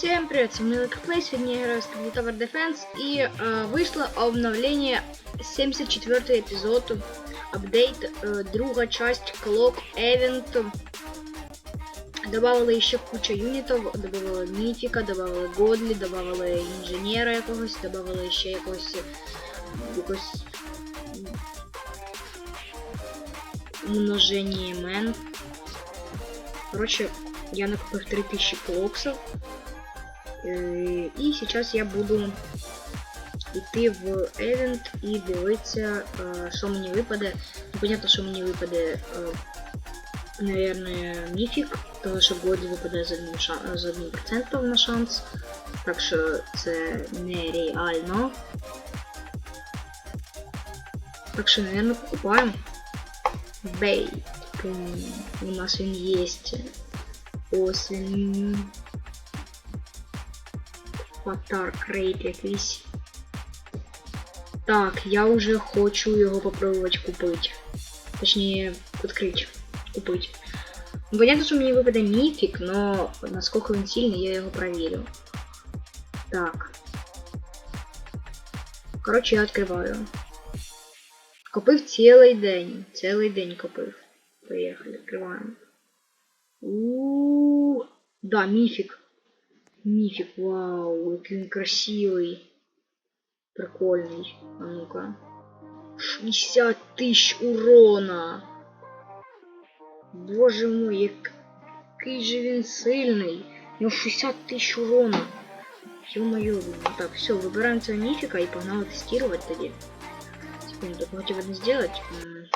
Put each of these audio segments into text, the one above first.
Всем привет, с вами Плей, сегодня я играю с Credit Tower Defense и э, вышло обновление 74 эпизод, апдейт, э, друга часть Clock Event. Добавили ще куча юнітів, добавили міфіка, добавили Годлі, добавили інженера якогось, добавили ще якогось якогось множення імен. Короче, я накопив 3000 клоксов. И сейчас я буду йти в евент і дивитися, е, що мені випаде. Ну, понятно, що мені випаде, е, наверное, міфік, тому що Годі випаде з одним, ша- з одним процентом на шанс. Так що це нереально. Так що, наверное, покупаємо. Бей. У нас він есть. Ось. Аватар крейт якийсь. Так, я вже хочу його попробувати купити. Точніше, відкрити. Купити. Понятно, що мені випаде міфік, но наскільки він сильний, я його проверю. Так. Коротше, я відкриваю. Купив цілий день. Цілий день купив. Поїхали, відкриваємо. У, да, мифик. Мифик, вау, який він красивий. Прикольний. А ну-ка. 60 тысяч урона. Боже мой, який же він сильний. У нього 60 тысяч урона. Ё-моё, так, все, выбираем цього мифика и погнали тестировать тоді. Секунду, хотів одне сделать. М.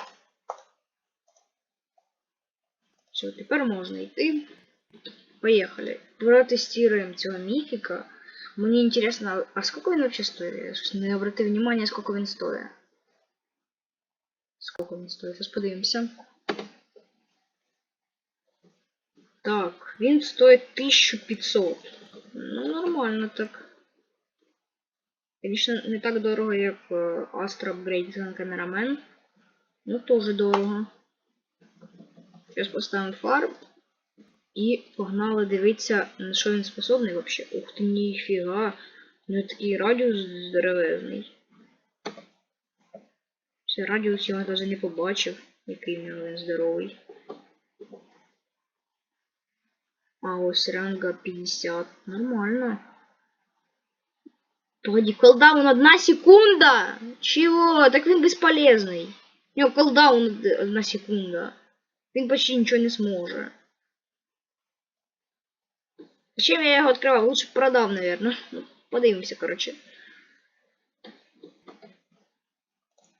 Все, тепер можна йти. Поехали. Протестируем цього міфіка. Мені интересно, а сколько він вообще стоїть? Я щось не обратив внимания, сколько він стоїть. Сколько він стоїть? Зараз подивимося. Так, він стоїть 1500. Ну, нормально так. Звісно, не так дорого, як е, Astra Upgrade Cameraman. Ну, теж дорого. Зараз поставимо фарм. І погнали дивитися, на що він способний вообще. Ух ти, ніфіга. У нього такий радіус здоровезний. Це радіус я навіть не побачив, який нього він здоровий. А ось ранга 50. Нормально. Погоди, колдаун одна секунда! Чего? Так він бесполезный. У него колдаун одна секунда. Він почти нічого не зможе. Зачем я його відкривав? Лучше б продав, наверное. Ну, подивимося, короче.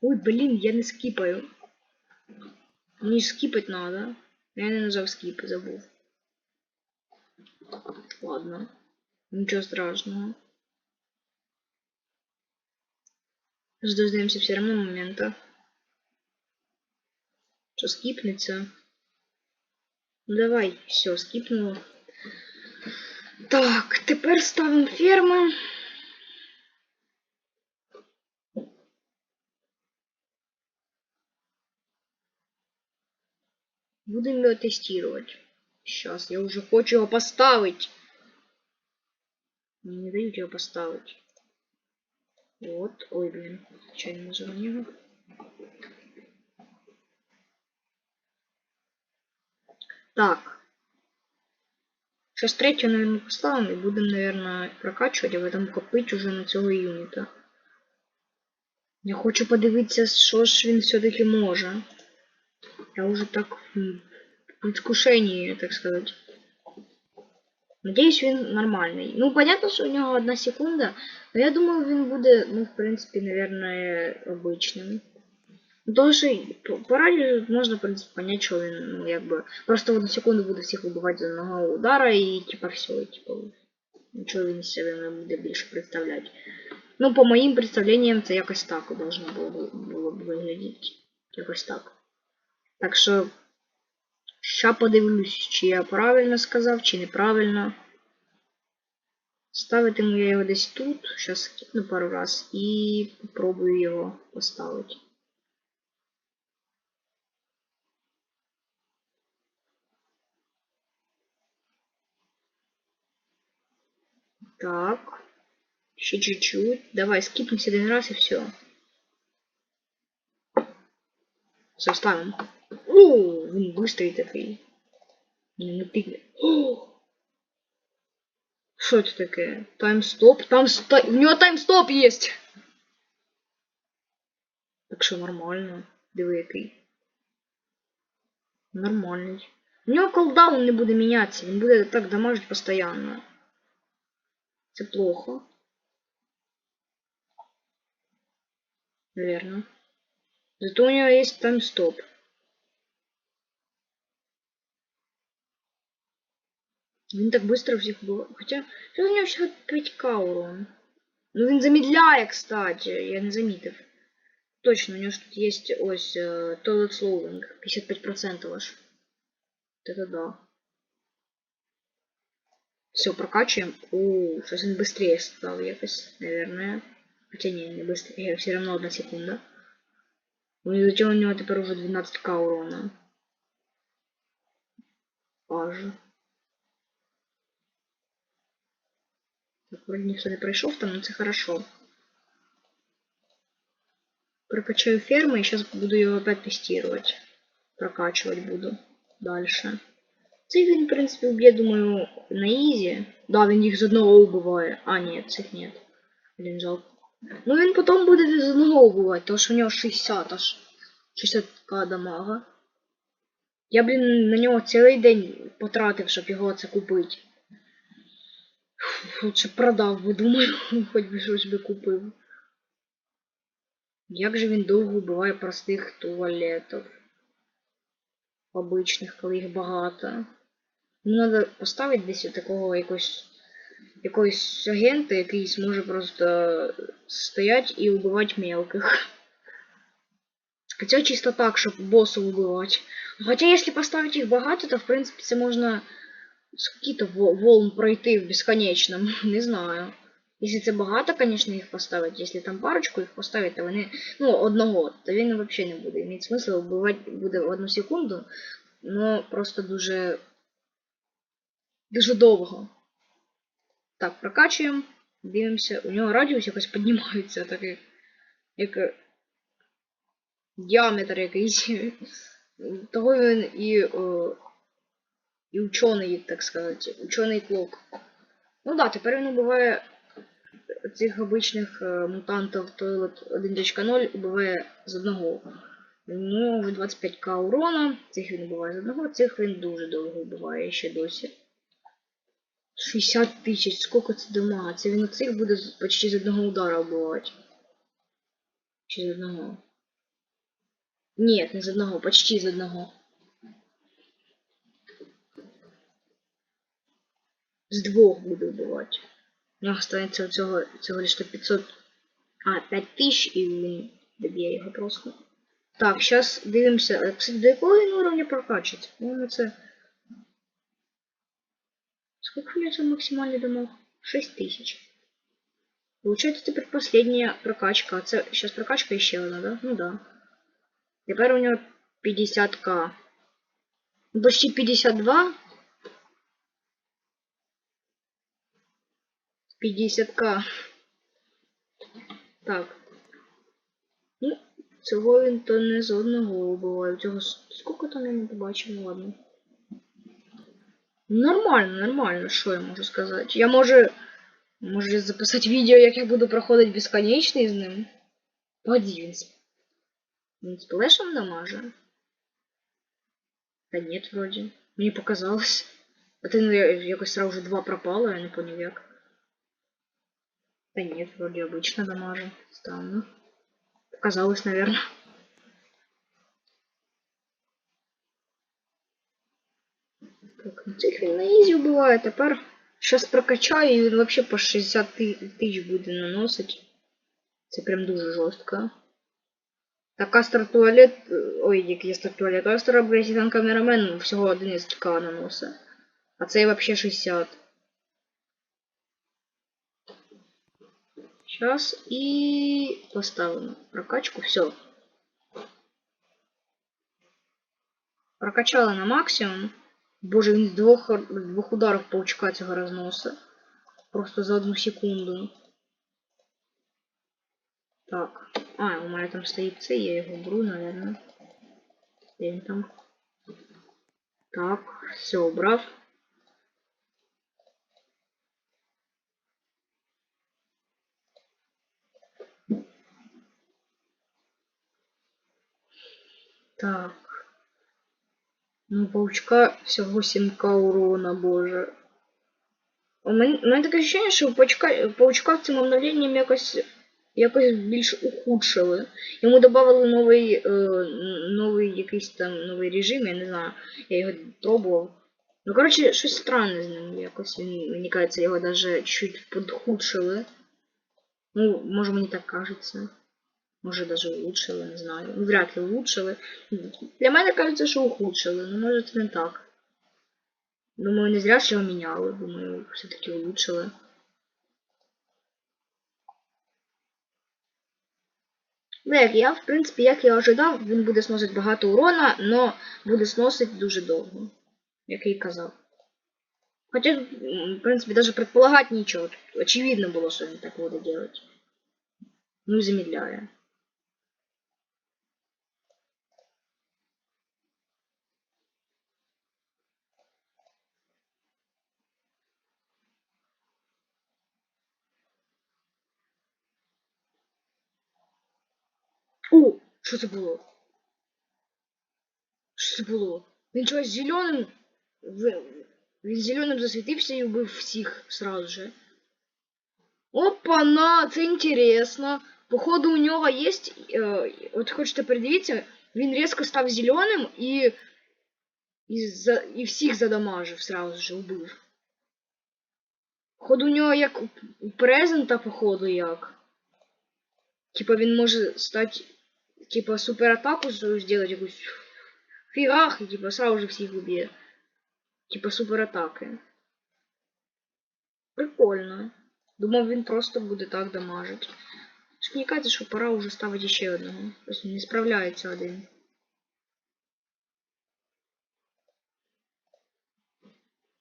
Ой, блин, я не скипаю. Мені скипать надо. Я не нажав скип, забув. Ладно. Нічого страшного. Дождемся все равно момента. Что скипнется? Ну давай, все, скипнуло. Так, тепер ставимо ферми. Будем его тестировать. Сейчас, я уже хочу его поставить. Мне не дают его поставить. Вот, ой, блин, случайно нажал. Так. Сейчас третью, наверное, поставим и будем, наверное, прокачивать, а потом копить уже на цього юніта. Я хочу подивитися, що ж він все-таки може. Я уже так в предвкушении, так сказать. Надеюсь, він нормальний. Ну, понятно, що у нього одна секунда, но я думаю, він буде, ну, в принципі, наверное, обычным. Що по, по можна, в принципі, понять, що він, ну, якби, просто в одну секунду буде всіх вибивати з одного удара і, типа, все, і, типа, нічого він з себе не буде більше представляти. Ну, по моїм представленням, це якось так должно було, було б виглядати. Якось так. Так що, ща подивлюсь, чи я правильно сказав, чи неправильно. Ставитиму я його десь тут. Зараз скипну пару раз і попробую його поставити. Так. Ще чуть-чуть. Давай, скипнемся один раз и все. Все, ставим. О, він быстрый такий. Не, не тикне. О! Що це таке? Таймстоп? Там ста... У нього таймстоп есть! Так що нормально. Диви який. Нормальний. У нього колдаун не буде мінятися, він буде так дамажити постійно. Це плохо. Верно. Зато у него есть таймстоп. Він так быстро всіх було. Хоча, що у нього всього 5к урон. Ну він замедляє, кстати, я не замітив. Точно, у него ж тут есть ось э, Toilet Slowing, 55% аж. Вот Это да. Все, прокачиваем. О, сейчас он быстрее стал якось, наверное. Хотя не, не быстрее, все равно одна секунда. Ну и зачем у него теперь уже 12к урона? Аж. Так, вроде ніхто не пройшов там, но це хорошо. Прокачаю фермы и сейчас буду ее опять тестировать. Прокачивать буду дальше. Цей він, в принципі, уб'є, думаю, на ізі. Да, він їх з одного убиває. А, ні, цих нет. Блін, жалко. Ну він потім буде з одного убивати, тому що у нього 60 аж. 60к дамага. Я, блін, на нього цілий день потратив, щоб його це купити. Лучше продав би, думаю, хоч би щось би купив. Як же він довго вбиває простих туалетів? Обичних, коли їх багато. Ну, треба поставити десь такого якогось якогось агента, який зможе просто стоять і вбивати мелких. Хотя чисто так, щоб боссов убивать. Хотя если поставить их багато, то в принципе це можна скільки волн пройти в безконечном. Не знаю. Если це багато, конечно, їх поставить. Если там парочку їх поставить, то вони. Ну, одного, то він вообще не буде. Іметь смисл вбивати буде в одну секунду. Но просто дуже. Дуже довго. Так, прокачуємо. Дивимося. У нього радіус якось піднімається, такий. Як діаметр якийсь. Того він і. О, і учений, так сказати. Учений клок. Ну да, тепер він убиває цих обичних е, мутантів Toilet 1.0 убиває з одного. Ну, 25к урона. Цих він убиває з одного, цих він дуже довго убиває ще досі. 60 тисяч, сколько це дамага? Це він цих буде почти з одного удара вбивати. Чи з одного? Ні, не з одного, почти з одного. З двох буде вбивати. У нього станеться цього, цього лише 500. А, 5000 і він доб'є його просто. Так, зараз дивимося. Кстати, до якого він уровня прокачать? Ну, це... Сколько у него максимальный дамаг? 6000. Получается теперь последняя прокачка. Це сейчас прокачка еще одна, да? Ну да. Теперь у него 50к. Ну, Почти 52. 50к. Так. Ну, цього він то не з одного убиває. Цього сколько там я не побачив, ну ладно. Нормально, нормально, що я можу сказати. Я можу. Можу записати відео, як я буду проходити безконечний з ним. Погоди, він з... Він з намаже? Та нет, вроді. Мені показалось. А ти ну, якось сразу два пропало, я не поняв як. Та нет, вроді обычно дамаже. Странно. Показалось, наверное. Так, ну він на ізі вбиває, тепер щас прокачаю і він вообще по 60 тисяч буде наносити. Це прям дуже жорстко. Так Астер туалет. Ой, який Астер туалет. Астер Брезітан камерамен всього 11к наносить. А цей вообще 60. Сейчас и поставим прокачку. Все. Прокачала на максимум. Боже, він з двох, двох ударів паучка цього розноса. Просто за одну секунду. Так. А, у мене там стоїть цей, я його беру, наверное. Де він там? Так, все, убрав. Так. Ну, паучка всього 7к урона, боже. У мене, у мене таке ощущення, що у паучка, паучка цим обновленням якось, якось більш ухудшили. Йому додали новий, е, новий якийсь там новий режим, я не знаю, я його пробував. Ну, коротше, щось странне з ним якось. Він, мені кажеться, його даже чуть підхудшили. Ну, може мені так кажеться. Може даже улучшили, не знаю. Ну, вряд ли улучшили. Для мене кажеться, що ухудшили, ну може це не так. Думаю, не зря ж його міняли, думаю, все-таки улучшили. Ну, як я, в принципі, як я ожидав, він буде сносити багато урона, но буде сносити дуже довго. Як я і казав. Хоча, в принципі, даже предполагать нічого. Очевидно було, що він так буде делать. Ну, і замедляє. О, що це було? Що це було? Він чогось зеленим. Він зеленим засвітився і вбив всіх сразу же. Опа-на, це інтересно. Походу у нього є. Е, от хочете придивіться, він різко став зеленим і. І, за, і всіх задамажив сразу же, убив. Походу у нього як у- презента, походу, як. Типа він може стати. Типа суператаку свою сделать якусь фігах, і типа сразу же всіх уб'є. Типа суператаки. Прикольно. Думав, він просто буде так дамажить. Ж Мені кажется, що пора уже ставити ще одного. Просто не справляється один.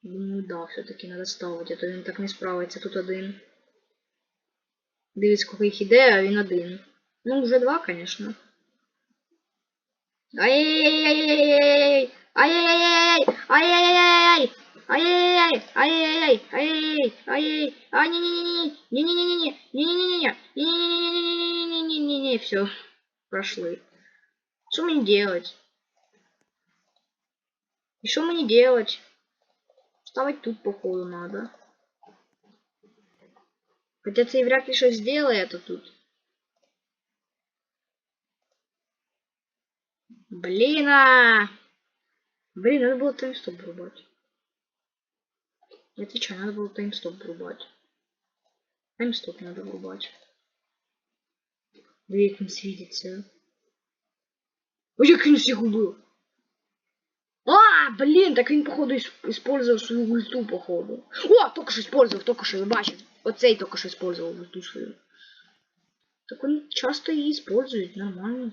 Думаю, да, все-таки надо ставити, а то він так не справиться. Тут один. Дивись, скільки їх іде, а він один. Ну, вже два, конечно. Ай-яй-яй-яй-яй-яй! Ай-яй-яй-яй! Ай-яй-яй-яй! Ай-яй-яй! Ай-яй-яй! Ай-яй-яй! Ай-яй-яй! А, не-не-не-не! Не-не-не-не! Не-не-не-не! Не-не-не-не-не-не-не-не-не! Все. Прошли. Что мне делать? И что мне делать? Вставать тут, походу, надо. Хотя і вряд ли щось сделает а тут. Блин, а! Блин, надо было таймстоп врубать. Я отвечаю, надо было таймстоп врубать. Таймстоп надо врубать. Да як він світиться. Ой, як він всіх убив. А, блин, так він, походу, использовал свою ульту, походу. О, только що использовал, только що, я бачив. Оцей только що использовал ульту свою. Так він часто її использують, нормально.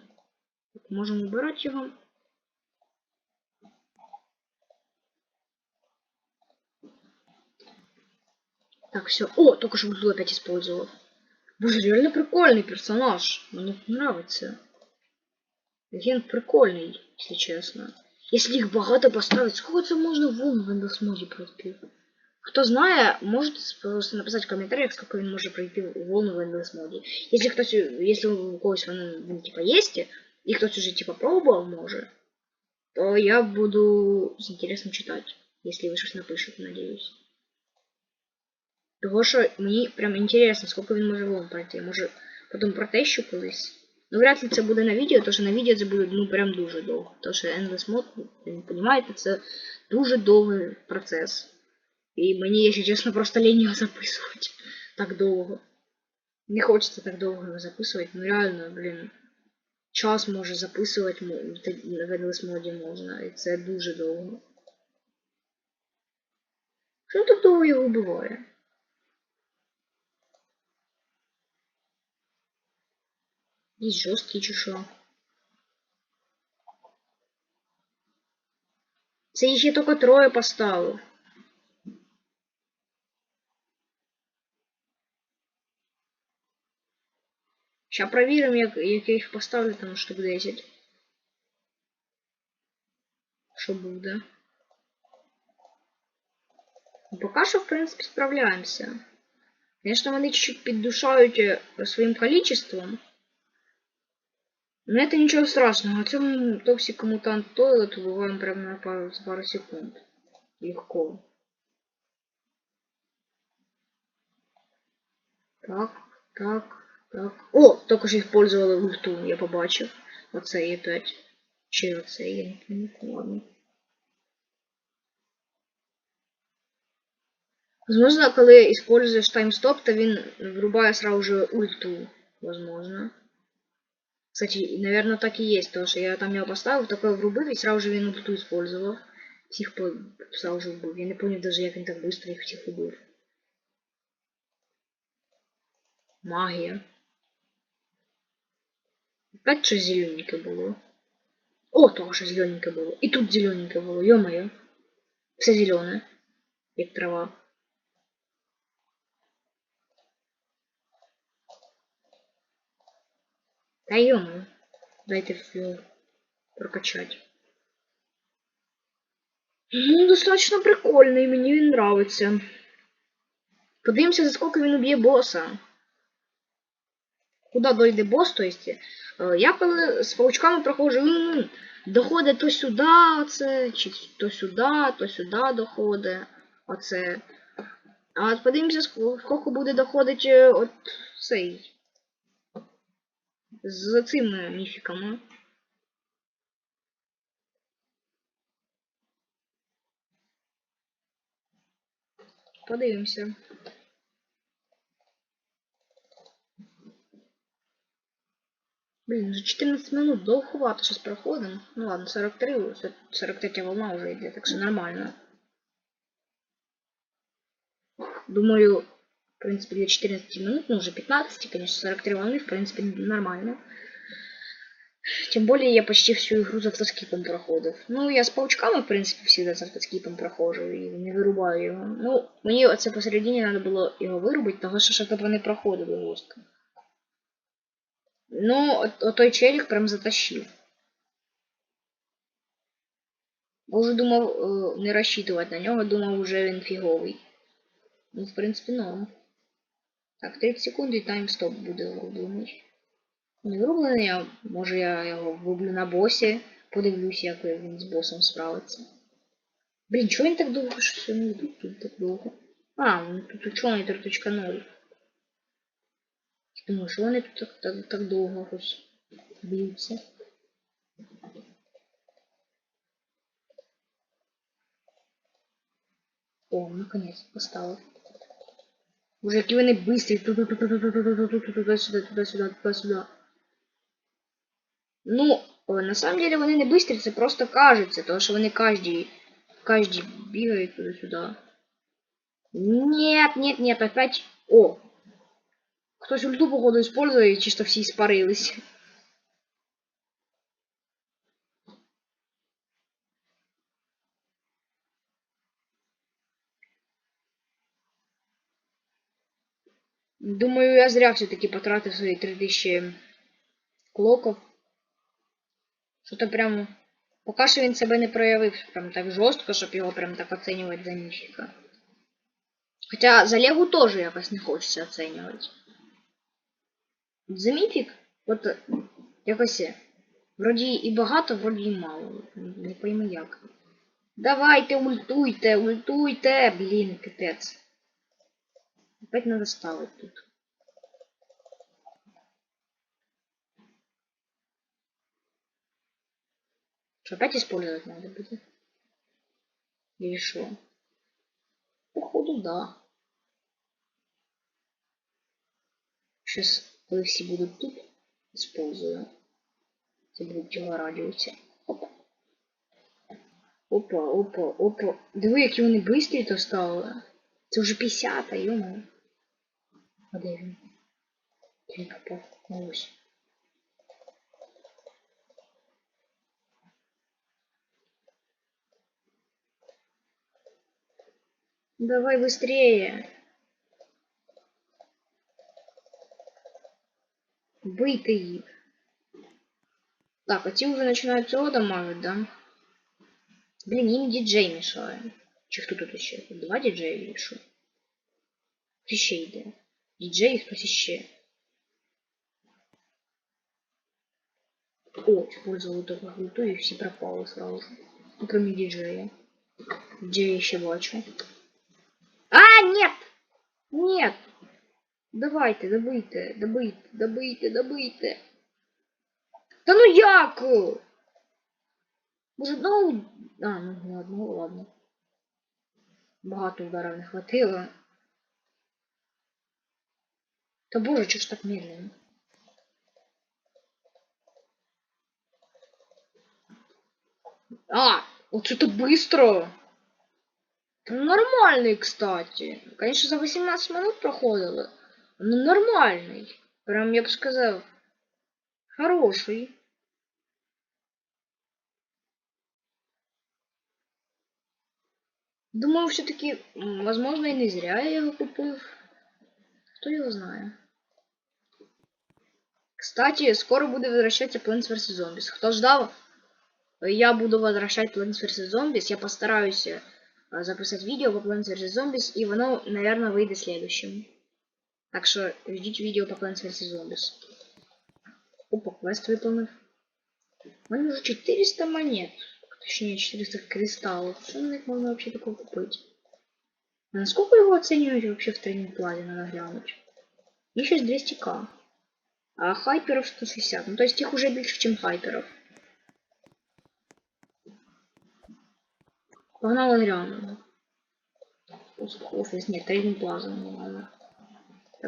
Можем убрать его. Так, все. О, только что узлы опять использовал. Боже, реально прикольный персонаж. Мне нравится. Агент прикольный, если честно. Если их богато поставить, сколько это можно волн в эндосмоде пройти? Кто знает, может просто написать в комментариях, сколько он может пройти волн в эндосмоде. Если кто-то, если у кого-то типа есть, и хтось уже, типа, пробував, може, то я буду с интересом читать, если ви щось напишете, надеюсь. Того що мені прям інтересно, скільки він може волн пройти. Може потім протещу колись. Ну, вряд ли це буде на відео, тому що на відео це буде ну прям дуже довго. Тому що Endless Mode, ви не розумієте, це дуже довгий процес. І мені, якщо чесно, просто лінь його записувати так довго. Не хочеться так довго його записувати, ну реально, блін. Час може записувати мо- в Endless можна, і це дуже довго. Що так довго його вбиває? Есть жорсткий чи що? Це я ще тільки троє поставив. Ща провіримо, як, як я їх поставлю, там штук 10. Що буде. Ну, Поки що, в принципі, справляємося. Конечно, вони чуть-чуть піддушають е, своїм количеством. Но это ничего страшного. Цьому токсику мутант тойлет убиваем прямо на пару, пару секунд. Легко. Так, так, так. О, що использовала ульту, я побачив. Оцей опять. Чи оцей, я не пам'ятаю, ладно. Возможно, коли используешь таймстоп, то він врубає сразу же ульту. Возможно. Кстати, наверное, так и есть, потому что я там его поставил, такое врубив, и сразу же він ульту использовал. Всіх по... сразу же вбив. Я не помню даже, як він так быстро їх всіх убив. Магія. Опять щось зелененьке було. О, того що зелененьке було. І тут зелененьке було, ё-моё. Все зелене. Як трава. Та ё Дайте флю прокачать. Ну, достаточно прикольний, мені він нравиться. Подивимося, за скільки він уб'є боса. Куда дойде бос, то есть. е, Я коли з паучками проходжу, доходить то сюди, оце, чи то сюди, то сюди доходить. Оце. А от подивимося, ск- скільки буде доходить е, от цей. З цими міфіками. Подивимося. Блин, уже 14 минут, довгувато сейчас проходим. Ну ладно, 43, 43 волна уже идет, так что нормально. Думаю, в принципе, для 14 минут, ну уже 15, конечно, 43 волны, в принципе, нормально. Тем более я почти всю игру за автоскипом проходив. Ну, я с паучками, в принципе, всегда з автоскипом проходжу і не вирубаю його. Ну, мені оце посередині треба було його вирубити, того що щоб вони проходили жорстко. Ну, той челик прям затащив. Уже думав е, не розчитувати на нього, думав уже він фіговий. Ну, в принципі, норм. Так, 30 секунд і таймстоп буде врублений. Не врублений, а може я його врублю на босі. Подивлюсь, як він з босом справиться. Блін, чого він так довго що не йдуть тут так довго? А, він тут учений 3.0. Думаю, що вони тут так, так, так довго б'ються. О, наконец поставив. Боже, які вони бистрі. Туди-сюди, туди-сюди, туди-сюди. Ну, на самом деле вони не бистрі, це просто кажеться, тому що вони кожні, кожні бігають туди-сюди. Нет, нет, нет, опять... О! Хтось ульту, походу, использує, і чисто всі испарились. Думаю, я зря все-таки потратив свої 3000 клоків. Що-то прям... Поки що він себе не проявив прям так жорстко, щоб його прям так оцінювати за міфіка. Хоча за Легу теж якось не хочеться оцінювати. За міфік, от якось вроді і багато, вроді і мало. Не пойму як. Давайте ультуйте, ультуйте, блін, капець. Опять надо ставить тут. Что, опять использовать надо будет? Или что? Походу, да. Сейчас, когда все будут тут, использую. Все будут його радіються. Опа. Опа, опа, опа. Диви, які вони бистрі то стали. Це вже 50, йому. А де він? Він попав. Ось. Давай быстрее. Бийте їх. Так, а ті вже починають цього дамажити, да? Блін, їм діджей мішає. Чи хто тут ще? Тут Два діджеї чи що? Хто ще йде? Діджей і хтось іще. О, использовал только ульту и все пропало сразу же. Ну, кроме диджея. Диджея еще бачу. А, нет! Нет! Давайте, добийте, добийте, добийте, добийте. Та ну як? Може, ну... А, ну ладно, ну, ладно. Багато ударів не хватило. Та боже, чого ж так медленно? А, вот это быстро. Ну, Нормальный, кстати. Конечно, за 18 минут проходило. Но нормальный. Прям, я бы сказал, хороший. Думаю, все-таки, возможно, и не зря я его купил. Кто его знает. Кстати, скоро будет возвращаться Plants vs. Zombies. Кто ждал, я буду возвращать Plants vs. Zombies. Я постараюсь э, записать видео по Plants vs. Zombies, и оно, наверное, выйдет следующим. Так что ждите видео по Plants vs. Zombies. Опа, квест выполнен. У меня уже 400 монет. Точнее, 400 кристаллов. Что на них можно вообще такое купить? А насколько его оценивать вообще в тренинг плане, надо глянуть? Мне сейчас 200к. А хайперов 160. Ну, то есть их уже больше, чем хайперов. Погнал Адриану. Офіс, ні, трейдинг плаза не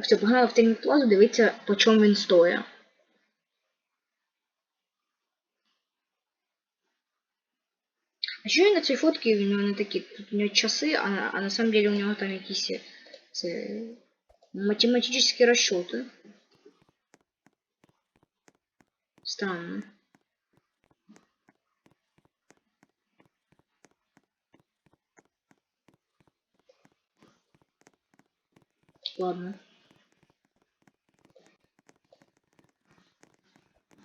все, погнали в трейдинг плазу, дивіться, по чому він стоїть. А що на цій фотці, у нього не такі, тут у нього часи, а, а на самом деле у нього там якісь це, математические расчеты. Странно. Ладно.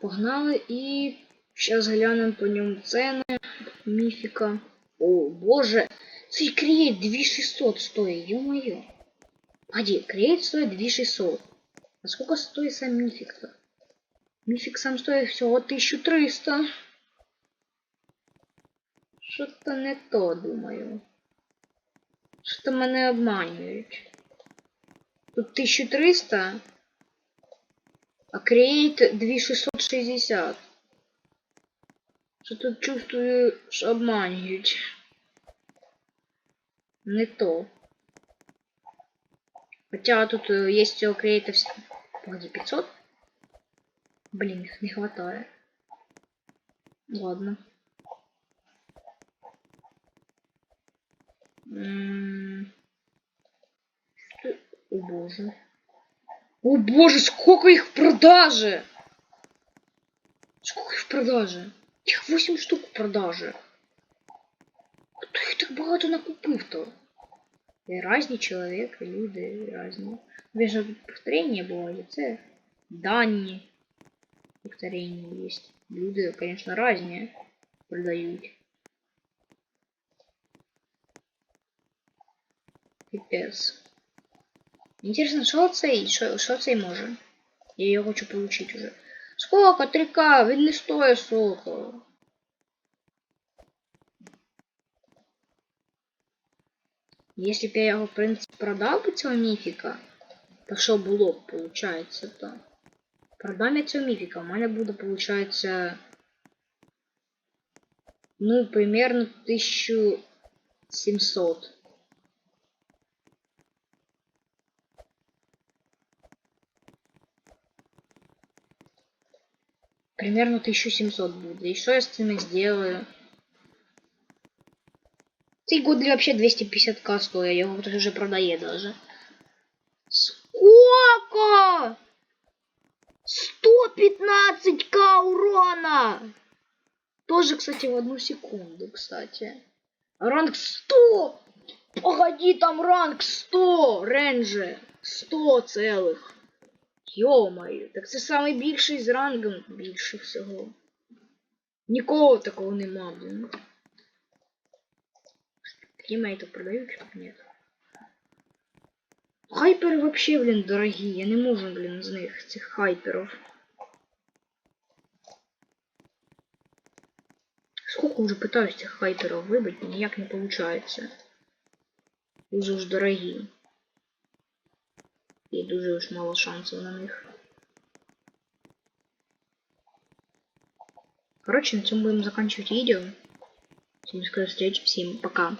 Погнали і зараз глянемо по ньому ціни. Міфіка. О, боже! Цей креєт 2600 стоїть, ё-моё. Погоди, креєт стоїть 2600. А сколько стоит сам мифик-то? Мифик сам стоит всего 1300. Что-то не то, думаю. Что мене обманюють. Тут 1300, креейт 2660. Що тут чувствую, що обманюють. Не то. Хотя тут э, есть у креатов... Погоди, 500? Блин, их не хватает. Ладно. М? О боже. О боже, сколько их в продаже! Сколько их в продаже? Их 8 штук в продаже. Хто їх так багато накупив-то? І Разні чоловіки, люди різні. Звісно, тут повторення буває, це дані. Повторення є. Люди, звісно, різні продають. Пипец. Интересно, що цей, що, що цей може? Я його хочу получить уже. Сколько? 3К, він не стоїть сколько. Если б я його, в принципі, продав би цього міфіка, то що було б, получається, то. Продам я цього міфіка, у мене буде, получається, ну, примерно 1700. Примерно 1700 будет. И что я с цими сделаю? Цей год вообще 250к стоит, я его уже продає даже. Сколько? 115к урона! Тоже, кстати, в одну секунду, кстати. Ранг 100! Погоди, там ранг 100! Ренджи! 100 целых! Йо-моє, так це самий більший з рангом більше всього. Нікого такого нема, блін. Тімейти продають? Нет. Хайперы вообще, блин, дорогие. Я не можу, блин, з них, цих хайперов. Сколько уже пытаюсь этих хайперов выбить, ніяк не получается. Дуже уж дорогі. І дуже уж мало шансів на них. Короче, на цьому будемо заканчивать видео. Всем скажу встречи, всем пока.